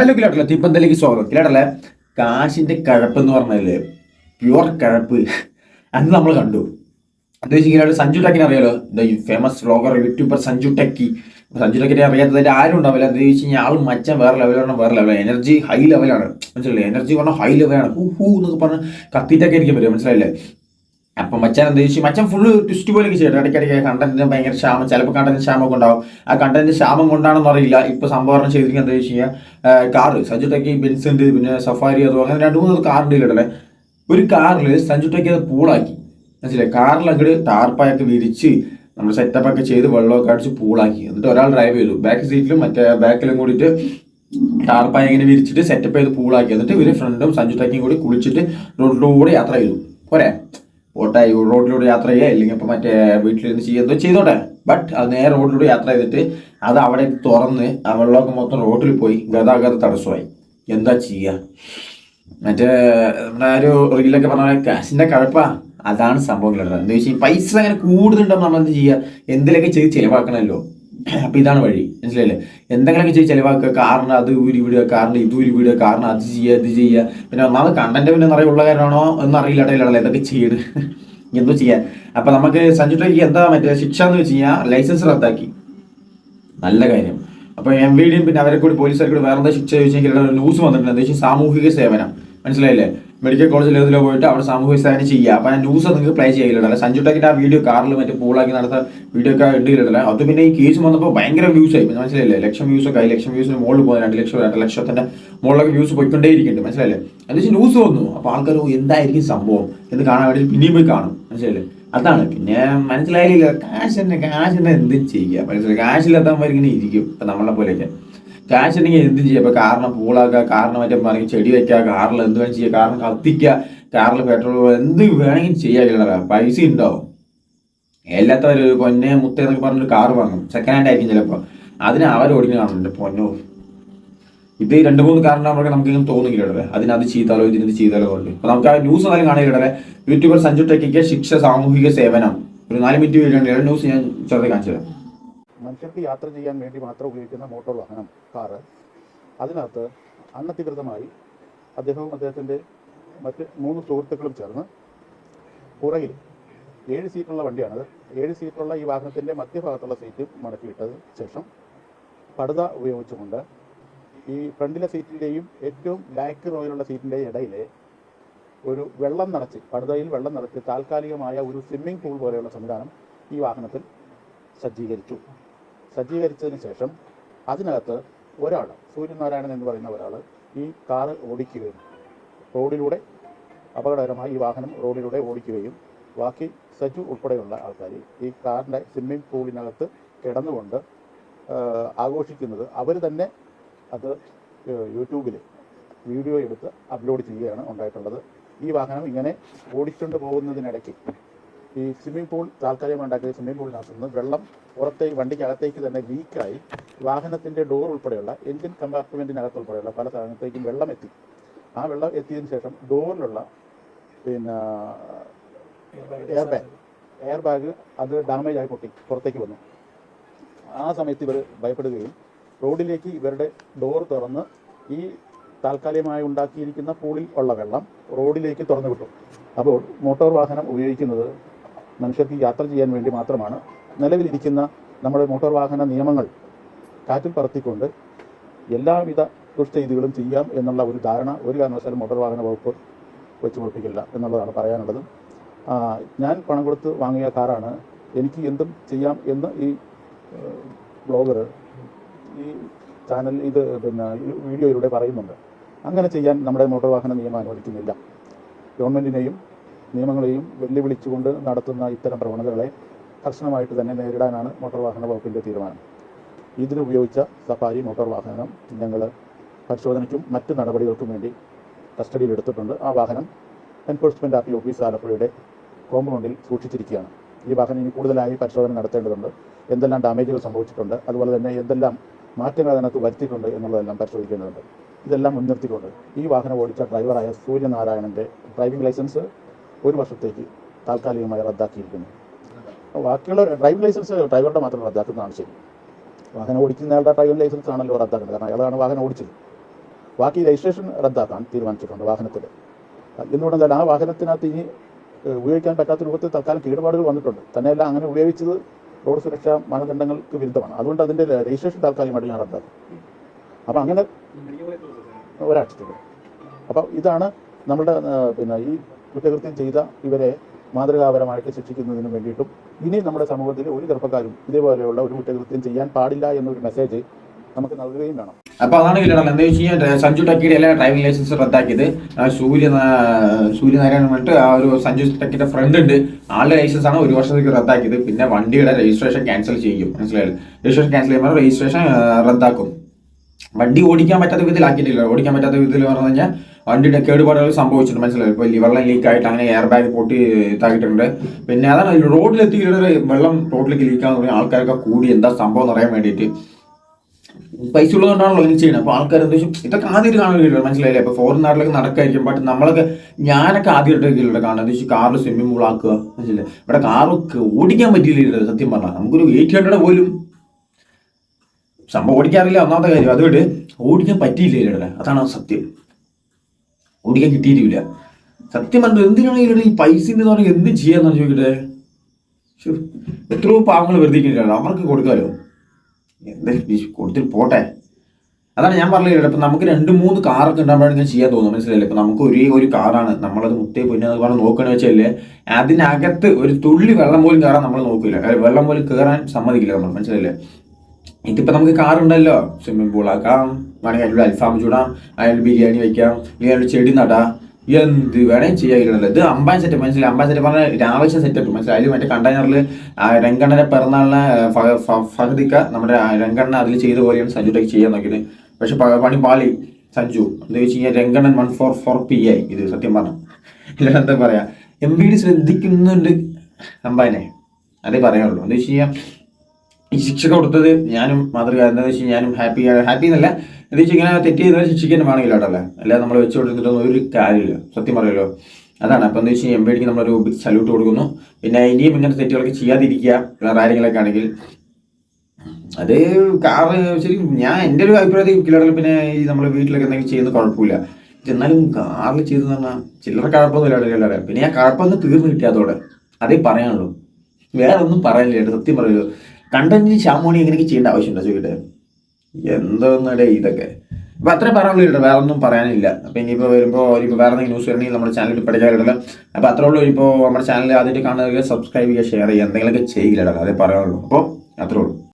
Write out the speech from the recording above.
Hello കിലോട്ടല ഇപ്പം എന്തെങ്കിലും സ്വാഗതം. കിലോട്ടല്ലേ കാശിന്റെ കഴപ്പ് എന്ന് പറഞ്ഞാൽ പ്യുവർ കഴപ്പ്. അത് നമ്മൾ കണ്ടു. എന്താ വെച്ചാൽ സഞ്ജു ടെക്കിനെ അറിയാലോ? എന്താ ഈ famous vlogger YouTuber Sanju Techie. Sanju ടെക്കിനെ അറിയാത്തതിന്റെ ആരും ഉണ്ടാവില്ല. എന്താ വെച്ച് കഴിഞ്ഞാൽ ആൾ മച്ചം വേറെ ലെവലാണ് വേറെ ലെവലാണ് എനർജി ഹൈ ലെവലാണ് മനസ്സിലായില്ലേ? എനർജി പറഞ്ഞാൽ ഹൈ ലെവലാണ് ഹൂ ഹൂ എന്നൊക്കെ പറഞ്ഞ് കത്തിയിട്ടൊക്കെ ആയിരിക്കും വരും മനസ്സിലായില്ലേ? അപ്പം മച്ചാൻ എന്താ ചോദിച്ചു മച്ചൻ ഫുള്ള് ട്വിസ്റ്റ് പോലെ ചെയ്യട്ടെ ഇടയ്ക്കിടയ്ക്ക് കണ്ടന്റിന് ഭയങ്കര ക്ഷാമം. ചിലപ്പോൾ കണ്ടന്റ് ക്ഷാമമൊക്കെ ഉണ്ടാവും. ആ കണ്ടന്റ് ക്ഷാമം കൊണ്ടാണെന്ന് അറിയില്ല. ഇപ്പൊ സംഭവം ചെയ്തിരിക്കുന്നത് എന്താ വെച്ച് കഴിഞ്ഞാൽ കാറ് സഞ്ജു ടെക്കി ബെൻസ് ഉണ്ട് പിന്നെ സഫാരി അതോ അങ്ങനെ രണ്ട് മൂന്ന് കാറുണ്ട് കേട്ടെ ഒരു കാറിൽ സഞ്ജു ടെക്കി അത് പൂളാക്കി. മനസ്സിലായി? കാറിൽ അങ്ങോട്ട് ടാർപ്പായൊക്കെ വിരിച്ച് നമ്മൾ സെറ്റപ്പ് ഒക്കെ ചെയ്ത് വെള്ളമൊക്കെ അടിച്ച് പൂളാക്കി. എന്നിട്ട് ഒരാൾ ഡ്രൈവ് ചെയ്തു. ബാക്ക് സീറ്റിലും മറ്റേ ബാക്കിലും കൂടിയിട്ട് ടാർപ്പായ ഇങ്ങനെ വിരിച്ചിട്ട് സെറ്റപ്പ് ചെയ്ത് പൂളാക്കി. എന്നിട്ട് ഇവർ ഫ്രണ്ടും സഞ്ജു ടെക്കിയും കൂടി കുളിച്ചിട്ട് റോഡിലൂടെ യാത്ര ചെയ്തു. പോരെ? പോട്ടെ ഈ റോഡിലൂടെ യാത്ര ചെയ്യുക ഇല്ലെങ്കിൽ ഇപ്പോൾ മറ്റേ വീട്ടിലിരുന്ന് ചെയ്യുക ചെയ്തോട്ടെ. ബട്ട് അത് നേരെ റോഡിലൂടെ യാത്ര ചെയ്തിട്ട് അത് അവിടെ തുറന്ന് ആ വെള്ളമൊക്കെ മൊത്തം റോഡിൽ പോയി ഗതാഗത തടസ്സമായി. എന്താ ചെയ്യുക? മറ്റേ നമ്മുടെ ആ ഒരു റീലൊക്കെ പറഞ്ഞ കാശിന്റെ കഴപ്പാ. അതാണ് സംഭവം സംഭവങ്ങൾ എന്താ വെച്ചാൽ പൈസ അങ്ങനെ കൂടുതലുണ്ടെന്ന് നമ്മൾ എന്ത് ചെയ്യുക? എന്തിലൊക്കെ ചെയ്ത് ചിലവാക്കണമല്ലോ. അപ്പൊ ഇതാണ് വഴി. മനസ്സിലായില്ലേ? എന്തെങ്കിലുമൊക്കെ ചെയ്ത് ചിലവാക്കുക. കാരണം അത് ഊരി വിടുക കാരണം ഇത് ഊരി വിടുക കാരണം അത് ചെയ്യുക ഇത് ചെയ്യുക. പിന്നെ ഒന്നാമത് കണ്ടന്റ് പിന്നെ നിറയെ ഉള്ള കാരണമാണോ എന്ന് അറിയില്ല ഇടയിലുള്ള ഇതൊക്കെ ചെയ്ത് എന്തോ ചെയ്യാൻ. അപ്പൊ നമുക്ക് സഞ്ജു ട്രൈക്ക് എന്താ മറ്റേ ശിക്ഷ എന്ന് വെച്ച് കഴിഞ്ഞാൽ ലൈസൻസ് റദ്ദാക്കി. നല്ല കാര്യം. അപ്പൊ എം വി ഡിയും പിന്നെ അവരെ കൂടി പോലീസുകാർ കൂടി വേറെ എന്താ ശിക്ഷ ചോദിച്ചെങ്കിൽ ന്യൂസ് വന്നിട്ടുണ്ട്. എന്താ വെച്ചാൽ സാമൂഹിക സേവനം. മനസ്സിലായില്ലേ? മെഡിക്കൽ കോളേജിൽ ഏതിലോ പോയിട്ട് അവിടെ സാമൂഹ്യ സേവനം ചെയ്യുക അപ്പൊ ആ ന്യൂസ് നിങ്ങൾക്ക് പ്ലേ ചെയ്യില്ലല്ലോ സഞ്ജു ടെക്കിന്റെ ആ വീഡിയോ കാറിൽ മറ്റേ പൂളാക്കി നടത്ത വീഡിയോ ഒക്കെ ഇട്ടില്ലല്ലോ അത് പിന്നെ ഈ കേസ് വന്നപ്പോൾ ഭയങ്കര വ്യൂസ് ആയി. മനസ്സിലായില്ലേ? ലക്ഷം വ്യൂസ് ഒക്കെ ആയി. ലക്ഷം വ്യൂസിന് മുകളിൽ പോകുന്നത് രണ്ട് ലക്ഷം രണ്ട് ലക്ഷത്തിന്റെ മുകളിലൊക്കെ വ്യൂസ് പോയിക്കൊണ്ടേ ഇരിക്കുന്നുണ്ട് മനസ്സിലായില്ലേ? എന്ന് വെച്ചാൽ ന്യൂസ് വന്നു. അപ്പൊ ആൾക്കാർ "ഓ, എന്തായിരിക്കും സംഭവം? എന്ന് കാണാൻ വേണ്ടി പിന്നെയും പോയി കാണും. മനസ്സിലായില്ലേ? അതാണ്. പിന്നെ മനസ്സിലായില്ല? കാശ് തന്നെ കാശ് തന്നെ എന്തും ചെയ്യുക മനസ്സിലായി? കാശില്ലാത്തവന്മാർ ഇങ്ങനെ ഇരിക്കും. ഇപ്പൊ നമ്മളെ പോലെയൊക്കെ. കാശ് ഉണ്ടെങ്കിൽ എന്തും ചെയ്യാം. ഇപ്പൊ കാറിനെ പൂളാക്കുക കാറിന് മറ്റേ പറയും ചെടി വെക്കുക കാറിൽ എന്ത് വേണം ചെയ്യുക കാറിന് കത്തിക്കുക കാറിൽ പെട്രോൾ എന്ത് വേണമെങ്കിലും ചെയ്യാ. പൈസ ഉണ്ടാവും. എല്ലാത്തവരും ഒരു പൊന്നെ മുത്ത എന്നൊക്കെ പറഞ്ഞൊരു കാർ വാങ്ങും. സെക്കൻഡ് ഹാൻഡ് ആയിരിക്കും ചിലപ്പോൾ അതിന് അവർ ഓടിക്കുന്ന കാണുന്നുണ്ട്. പൊന്നോ. ഇത് രണ്ട് മൂന്ന് കാരണം നമുക്ക് ഇങ്ങനെ തോന്നുന്നില്ല അതിന് അത് ചെയ്താലോ ഇതിന് ഇത് ചെയ്താലോ കൊണ്ട് അപ്പൊ നമുക്ക് ആ ന്യൂസ് എന്നാലും കാണില്ല യൂട്യൂബർ സഞ്ജു ടെക്കിക്ക് ശിക്ഷ സാമൂഹിക സേവനം. ഒരു നാല് മിനിറ്റ് വീഡിയോ ന്യൂസ് ഞാൻ ചെറുതായി കാണിച്ചു തരാം മനുഷ്യർക്ക് യാത്ര ചെയ്യാൻ വേണ്ടി മാത്രം ഉപയോഗിക്കുന്ന മോട്ടോർ വാഹനം കാറ്. അതിനകത്ത് അനധികൃതമായി അദ്ദേഹവും അദ്ദേഹത്തിന്റെ മറ്റ് മൂന്ന് സുഹൃത്തുക്കളും ചേർന്ന് പുറകിൽ ഏഴ് സീറ്റുള്ള വണ്ടിയാണത് ഏഴ് സീറ്റുള്ള ഈ വാഹനത്തിന്റെ മധ്യഭാഗത്തുള്ള സീറ്റ് മടക്കിയിട്ടത് ശേഷം പടുത ഉപയോഗിച്ചുകൊണ്ട് ഈ ഫ്രണ്ടിലെ സീറ്റിന്റെയും ഏറ്റവും ബാക്ക് റോയിലുള്ള സീറ്റിന്റെയും ഇടയിലെ ഒരു വെള്ളം നിറച്ച് പടുതയിൽ വെള്ളം നിറച്ച് താൽക്കാലികമായ ഒരു സ്വിമ്മിംഗ് പൂൾ പോലെയുള്ള സംവിധാനം ഈ വാഹനത്തിൽ സജ്ജീകരിച്ചു. സജ്ജീകരിച്ചതിന് ശേഷം അതിനകത്ത് ഒരാൾ സൂര്യനാരായണൻ എന്ന് പറയുന്ന ഒരാൾ ഈ കാറ് ഓടിക്കുകയും റോഡിലൂടെ അപകടകരമായി ഈ വാഹനം റോഡിലൂടെ ഓടിക്കുകയും ബാക്കി സജു ഉൾപ്പെടെയുള്ള ആൾക്കാർ ഈ കാറിന്റെ സ്വിമ്മിംഗ് പൂളിനകത്ത് കിടന്നുകൊണ്ട് ആഘോഷിക്കുന്നത് അവർ തന്നെ അത് യൂട്യൂബിൽ വീഡിയോ എടുത്ത് അപ്ലോഡ് ചെയ്യുകയാണ് ഉണ്ടായിട്ടുള്ളത്. ഈ വാഹനം ഇങ്ങനെ ഓടിച്ചുകൊണ്ട് പോകുന്നതിനിടയ്ക്ക് ഈ സ്വിമ്മിംഗ് പൂൾ താൽക്കാലികം ഉണ്ടാക്കിയ സ്വിമ്മിംഗ് പൂളിനകത്ത് നിന്ന് വെള്ളം പുറത്തേക്ക് വണ്ടിക്കകത്തേക്ക് തന്നെ ലീക്കായി വാഹനത്തിന്റെ ഡോർ ഉൾപ്പെടെയുള്ള എഞ്ചിൻ കമ്പാർട്ട്മെന്റിനകത്ത് ഉൾപ്പെടെയുള്ള പല സ്ഥലത്തേക്കും വെള്ളം എത്തി. ആ വെള്ളം എത്തിയതിന് ശേഷം ഡോറിലുള്ള പിന്നെ എയർ ബാഗ് എയർ ബാഗ് അത് ഡാമേജ് ആയി പൊട്ടി പുറത്തേക്ക് വന്നു. ആ സമയത്ത് ഇവർ ഭയപ്പെടുകയും റോഡിലേക്ക് ഇവരുടെ ഡോർ തുറന്ന് ഈ താൽക്കാലികമായി ഉണ്ടാക്കിയിരിക്കുന്ന പൂളിൽ ഉള്ള വെള്ളം റോഡിലേക്ക് തുറന്നു വിട്ടു. അപ്പോൾ മോട്ടോർ വാഹനം ഉപയോഗിക്കുന്നത് മനുഷ്യർക്ക് യാത്ര ചെയ്യാൻ വേണ്ടി മാത്രമാണ് നിലവിലിരിക്കുന്ന നമ്മുടെ മോട്ടോർ വാഹന നിയമങ്ങൾ കാറ്റിൽ പറത്തിക്കൊണ്ട് എല്ലാവിധ ദുഷ്ചെയ്തികളും ചെയ്യാം എന്നുള്ള ഒരു ധാരണ ഒരു കാരണവശാലും മോട്ടോർ വാഹന വകുപ്പ് വെച്ച് പൊളിപ്പിക്കില്ല എന്നുള്ളതാണ് പറയാനുള്ളത്. ഞാൻ പണം കൊടുത്ത് വാങ്ങിയ കാറാണ്. എനിക്ക് എന്തും ചെയ്യാം എന്ന് ഈ ബ്ലോഗർ ഈ ചാനൽ ഇത് പിന്നെ വീഡിയോയിലൂടെ പറയുന്നുണ്ട്. അങ്ങനെ ചെയ്യാൻ നമ്മുടെ മോട്ടോർ വാഹന നിയമം അനുവദിക്കുന്നില്ല. ഗവൺമെന്റിനെയും നിയമങ്ങളെയും വെല്ലുവിളിച്ചുകൊണ്ട് നടത്തുന്ന ഇത്തരം പ്രവണതകളെ കർശനമായിട്ട് തന്നെ നേരിടാനാണ് മോട്ടോർ വാഹന വകുപ്പിന്റെ തീരുമാനം. ഇതിനുപയോഗിച്ച സഫാരി മോട്ടോർ വാഹനം ഞങ്ങൾ പരിശോധനയ്ക്കും മറ്റ് നടപടികൾക്കും വേണ്ടി കസ്റ്റഡിയിലെടുത്തിട്ടുണ്ട് ആ വാഹനം എൻഫോഴ്സ്മെന്റ് ആർ ടി ഓഫീസ് ആലപ്പുഴയുടെ കോമ്പൗണ്ടിൽ സൂക്ഷിച്ചിരിക്കുകയാണ്. ഈ വാഹനം ഇനി കൂടുതലായി പരിശോധന നടത്തേണ്ടതുണ്ട്. എന്തെല്ലാം ഡാമേജുകൾ സംഭവിച്ചിട്ടുണ്ട് അതുപോലെ തന്നെ എന്തെല്ലാം മാറ്റങ്ങൾ അതിനകത്ത് വരുത്തിയിട്ടുണ്ട് എന്നുള്ളതെല്ലാം പരിശോധിക്കേണ്ടതുണ്ട്. ഇതെല്ലാം മുൻനിർത്തിക്കൊണ്ട് ഈ വാഹനം ഓടിച്ച ഡ്രൈവറായ സൂര്യനാരായണന്റെ ഡ്രൈവിംഗ് ലൈസൻസ് ഒരു വർഷത്തേക്ക് താൽക്കാലികമായി റദ്ദാക്കിയിരിക്കുന്നു. ബാക്കിയുള്ള ഡ്രൈവിംഗ് ലൈസൻസ് ഡ്രൈവറുടെ മാത്രം റദ്ദാക്കുന്നതാണ് ശരി. വാഹനം ഓടിക്കുന്നയാളുടെ ഡ്രൈവിംഗ് ലൈസൻസ് ആണല്ലോ റദ്ദാക്കുന്നത് കാരണം അയാളാണ് വാഹനം ഓടിച്ചത്. ബാക്കി രജിസ്ട്രേഷൻ റദ്ദാക്കാൻ തീരുമാനിച്ചിട്ടുണ്ട് വാഹനത്തിൽ എന്തുകൊണ്ടെന്നാൽ ആ വാഹനത്തിനകത്ത് ഇനി ഉപയോഗിക്കാൻ പറ്റാത്ത രൂപത്തിൽ തൽക്കാലം കേടുപാടുകൾ വന്നിട്ടുണ്ട്. തന്നെയല്ല അങ്ങനെ ഉപയോഗിച്ചത് റോഡ് സുരക്ഷാ മാനദണ്ഡങ്ങൾക്ക് വിരുദ്ധമാണ്. അതുകൊണ്ട് അതിന്റെ രജിസ്ട്രേഷൻ താൽക്കാലികമായിട്ട് ഞാൻ റദ്ദാക്കും. അപ്പം അങ്ങനെ ഒരാഴ്ചത്തേക്ക്. അപ്പം ഇതാണ് നമ്മുടെ പിന്നെ ഈ കുറ്റകൃത്യം ചെയ്ത ഇവരെ മാതൃകാപരമായിട്ട് ശിക്ഷിക്കുന്നതിന് വേണ്ടിയിട്ടും ഇനി നമ്മുടെ സമൂഹത്തിൽ ഒരു ചെറുപ്പക്കാരും ഇതേപോലെയുള്ള ഒരു കുറ്റകൃത്യം ചെയ്യാൻ പാടില്ല എന്നൊരു മെസ്സേജ് നമുക്ക് നൽകുകയും വേണം. അപ്പൊ അതാണ് കിട്ടണം എന്താ വെച്ച് കഴിഞ്ഞാൽ സഞ്ജു ടക്കിയുടെ എല്ലാ ഡ്രൈവിംഗ് ലൈസൻസ് റദ്ദാക്കിയത് സൂര്യ സൂര്യനാരായണൻ പറഞ്ഞിട്ട് ആ ഒരു സഞ്ജു ടക്കിയുടെ ഫ്രണ്ട് ഉണ്ട്. ആളുടെ ലൈസൻസ് ആണ് ഒരു വർഷത്തേക്ക് റദ്ദാക്കിയത്. പിന്നെ വണ്ടിയുടെ രജിസ്ട്രേഷൻ ക്യാൻസൽ ചെയ്യും. മനസ്സിലായാലും രജിസ്ട്രേഷൻ ക്യാൻസൽ ചെയ്യുമ്പോൾ രജിസ്ട്രേഷൻ റദ്ദാക്കും. വണ്ടി ഓടിക്കാൻ പറ്റാത്ത വിധത്തിലാക്കിയിട്ടില്ല. ഓടിക്കാൻ പറ്റാത്ത വിധത്തിൽ പറഞ്ഞു കഴിഞ്ഞാൽ വണ്ടിയുടെ കേടുപാടുകൾ സംഭവിച്ചിട്ടുണ്ട്. മനസ്സിലായി? ഇപ്പോൾ വെള്ളം ലീക്ക് ആയിട്ട് അങ്ങനെ എയർ ബാഗ് പൊട്ടി ഇതാക്കിയിട്ടുണ്ട് പിന്നെ അതാണ് റോഡിലെത്തി വെള്ളം റോഡിലേക്ക് ലീക്കാന്ന് പറഞ്ഞാൽ ആൾക്കാരൊക്കെ കൂടി എന്താ സംഭവം എന്ന് അറിയാൻ വേണ്ടിയിട്ട്. പൈസ ഉള്ളതുകൊണ്ടാണല്ലോ ഇങ്ങനെ ചെയ്യുന്നത്. അപ്പോൾ ആൾക്കാർ എന്താ ഇതൊക്കെ ആദ്യമായിട്ട് കാണുകയില്ല മനസ്സിലായില്ലേ? അപ്പോൾ ഫോറിൻ നാട്ടിലൊക്കെ നടക്കായിരിക്കും. ബട്ട് നമ്മളൊക്കെ ഞാനൊക്കെ ആദ്യമായിട്ടൊക്കെ കാണുന്നത് എന്താ വെച്ചാൽ കാറിൽ സ്വിമ്മിംഗ് പൂൾ ആക്കുക. മനസ്സിലായി ഇവിടെ കാറ് ഓടിക്കാൻ പറ്റിയില്ല സത്യം പറഞ്ഞാൽ നമുക്കൊരു എയ്റ്റ് ഹൺഡ്രഡ് പോലും സംഭവം ഓടിക്കാറില്ല. ഒന്നാമത്തെ കാര്യം. അതുകൊണ്ട് ഓടിക്കാൻ പറ്റിയില്ല അതാണ് സത്യം. ഓടിക്കാൻ കിട്ടിയിട്ടില്ല സത്യം പറഞ്ഞു എന്തിനാണ് ഈ പൈസ എന്ന് പറഞ്ഞാൽ എന്ത് ചെയ്യാന്നാണ് ചോദിക്കട്ടെ? എത്രയോ പാവങ്ങൾ വെറുതെ അവർക്ക് കൊടുക്കാലോ? എന്തായാലും കൊടുത്തിട്ട് പോട്ടെ? അതാണ് ഞാൻ പറഞ്ഞില്ല ഇപ്പം നമുക്ക് രണ്ട് മൂന്ന് കാറൊക്കെ ഉണ്ടാകുമ്പോഴാണ് ചെയ്യാൻ തോന്നുന്നു മനസ്സിലായില്ലേ? ഇപ്പം നമുക്ക് ഒരേ ഒരു കാറാണ്. നമ്മളത് മുത്തേ പൊന്നെ അത് പറഞ്ഞ് നോക്കണമെന്ന് വെച്ചാൽ അതിനകത്ത് ഒരു തുള്ളി വെള്ളം പോലും കയറാൻ നമ്മൾ നോക്കില്ല വെള്ളം പോലും കയറാൻ സമ്മതിക്കില്ല നമ്മൾ മനസ്സിലായില്ലേ? ഇതിപ്പോൾ നമുക്ക് കാറുണ്ടല്ലോ സ്വിമ്മിംഗ് പൂൾ ആക്കാം. വേണമെങ്കിൽ അതിലൂടെ അൽഫാം ചൂടാം. അതിൽ ബിരിയാണി വയ്ക്കാം. അല്ലെങ്കിൽ അതിൽ ചെടി നടാം. എന്ത് വേണേലും ചെയ്യാറില്ലല്ലോ ഇത് അമ്പാൻ സെറ്റപ്പ് മനസ്സിലായി? അമ്പാൻ സെറ്റപ്പ് പറഞ്ഞാൽ രാവശ്യ സെറ്റപ്പ് മനസ്സിലായി? അതിൽ മറ്റേ കണ്ടെയ്നറിൽ രംഗണ്ണനെ പിറന്നാളിനെ ഫഹദിക്ക നമ്മുടെ രംഗണ്ണ അതിൽ ചെയ്ത പോലെയാണ് സഞ്ജുട്ടേക്ക് ചെയ്യാൻ നോക്കിയത്. പക്ഷെ പണി പാളി. സഞ്ജു എന്താ വെച്ച് കഴിഞ്ഞാൽ Rangannan one four four P ആയി ഇത് സത്യം പറഞ്ഞു. ഇല്ല എന്താ പറയാ? എം വി ഡി ശ്രദ്ധിക്കുന്നുണ്ട് അമ്പാനെ. അതേ പറയാനുള്ളൂ. എന്താ വെച്ച് കഴിഞ്ഞാൽ ഈ ശിക്ഷ കൊടുത്തത് ഞാനും മാതൃക എന്താണെന്ന് വെച്ചാൽ ഞാനും ഹാപ്പി ഹാപ്പി എന്നല്ല എന്താ വെച്ചാൽ ഇങ്ങനെ തെറ്റ് ചെയ്താൽ ശിക്ഷിക്കാൻ വേണമെങ്കിൽ കേട്ടല്ലേ അല്ലാതെ നമ്മൾ വെച്ച് ഒരു കാര്യമില്ല. സത്യം പറയുമല്ലോ. അതാണ്. അപ്പം എന്താ വെച്ച് കഴിഞ്ഞാൽ എം ബിക്ക് നമ്മളൊരു സല്യൂട്ട് കൊടുക്കുന്നു. പിന്നെ ഇനിയും ഇങ്ങനത്തെ തെറ്റുകളൊക്കെ ചെയ്യാതിരിക്കുക കാര്യങ്ങളൊക്കെ ആണെങ്കിൽ. അത് കാറ് ശരി ഞാൻ എന്റെ ഒരു അഭിപ്രായത്തിൽ കിലറിൽ പിന്നെ ഈ നമ്മൾ വീട്ടിലൊക്കെ എന്തെങ്കിലും ചെയ്യുന്ന കുഴപ്പമില്ല. എന്നാലും കാറിൽ ചെയ്തെന്ന് പറഞ്ഞാൽ ചില്ലറ കഴപ്പൊന്നുമില്ല കിലറെ പിന്നെ ആ കഴപ്പൊന്ന് തീർന്നു കിട്ടിയാത്തോടെ അതേ പറയാനുള്ളൂ. വേറെ ഒന്നും പറയാനില്ല സത്യം പറയുമല്ലോ. കണ്ടന്റിന് ശാമോണി എങ്ങനെയൊക്കെ ചെയ്യേണ്ട ആവശ്യമുണ്ടോ? ചോദിക്കട്ടെ. എന്തോന്നടേ ഇതൊക്കെ. അപ്പോൾ അത്രേ പറയാനുള്ളൂ കേട്ടോ. വേറെ ഒന്നും പറയാനില്ല. അപ്പൊ ഇനിയിപ്പോൾ വരുമ്പോൾ ഇനിയിപ്പോൾ വേറെ എന്തെങ്കിലും ന്യൂസ് വരണമെങ്കിൽ നമ്മുടെ ചാനലിൽ പഠിക്കാറില്ല അപ്പൊ അത്രേ ഉള്ളൂ. ഇപ്പോൾ നമ്മുടെ ചാനൽ ആദ്യമായിട്ട് കാണുന്നവർക്ക് സബ്സ്ക്രൈബ് ചെയ്യുക ഷെയർ ചെയ്യുക എന്തെങ്കിലുമൊക്കെ ചെയ്യില്ല അതേ പറയാനുള്ളൂ. അപ്പോൾ അത്രേ ഉള്ളൂ.